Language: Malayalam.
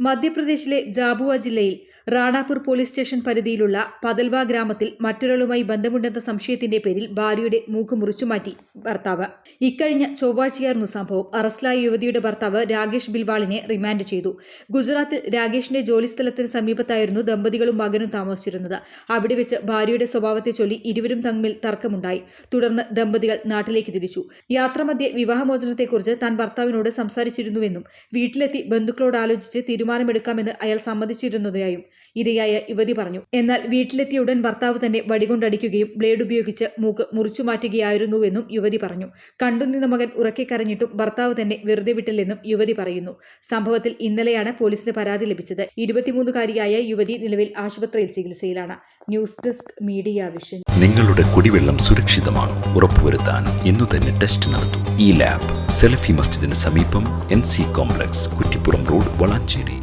മധ്യപ്രദേശിലെ ജാബുവ ജില്ലയിൽ റാണാപൂർ പോലീസ് സ്റ്റേഷൻ പരിധിയിലുള്ള പതൽവ ഗ്രാമത്തിൽ മറ്റൊരാളുമായി ബന്ധമുണ്ടെന്ന സംശയത്തിന്റെ പേരിൽ ഭാര്യയുടെ മൂക്ക് മുറിച്ചുമാറ്റി ഭർത്താവ്. ഇക്കഴിഞ്ഞ ചൊവ്വാഴ്ചയായിരുന്നു സംഭവം. അറസ്റ്റിലായ യുവതിയുടെ ഭർത്താവ് രാകേഷ് ബിൽവാളിനെ റിമാൻഡ് ചെയ്തു. ഗുജറാത്തിൽ രാകേഷിന്റെ ജോലിസ്ഥലത്തിന് സമീപത്തായിരുന്നു ദമ്പതികളും മകനും താമസിച്ചിരുന്നത്. അവിടെ വെച്ച് ഭാര്യയുടെ സ്വഭാവത്തെ ചൊല്ലി ഇരുവരും തമ്മിൽ തർക്കമുണ്ടായി. തുടർന്ന് ദമ്പതികൾ നാട്ടിലേക്ക് തിരിച്ചു. യാത്രാമധ്യ വിവാഹമോചനത്തെക്കുറിച്ച് താൻ ഭർത്താവിനോട് സംസാരിച്ചിരുന്നുവെന്നും വീട്ടിലെത്തി ബന്ധുക്കളോട് ആലോചിച്ച് തീരുമാനമെടുക്കാമെന്ന് അയാൾ സമ്മതിച്ചിരുന്നതായും ഇരയായ യുവതി പറഞ്ഞു. എന്നാൽ വീട്ടിലെത്തിയ ഉടൻ ഭർത്താവ് തന്നെ വടികൊണ്ടടിക്കുകയും ബ്ലേഡ് ഉപയോഗിച്ച് മൂക്ക് മുറിച്ചു മാറ്റുകയായിരുന്നുവെന്നും യുവതി പറഞ്ഞു. കണ്ടുനിന്ന മകൻ ഉറക്കിക്കരഞ്ഞിട്ടും ഭർത്താവ് തന്നെ വെറുതെ വിട്ടില്ലെന്നും യുവതി പറയുന്നു. സംഭവത്തിൽ ഇന്നലെയാണ് പോലീസിന് പരാതി ലഭിച്ചത്. ഇരുപത്തിമൂന്നുകാരിയായ യുവതി നിലവിൽ ആശുപത്രിയിൽ ചികിത്സയിലാണ്. News desk media vision. നിങ്ങളുടെ കുടിവെള്ളം സുരക്ഷിതമാണ്? ഉറപ്പുവരുത്താൻ ഇന്നു തന്നെ ടെസ്റ്റ് നടത്തൂ. ഈ ലാബ് സെലഫി മസ്ജിദിന് സമീപം N C complex Kuttippuram road Valanchery.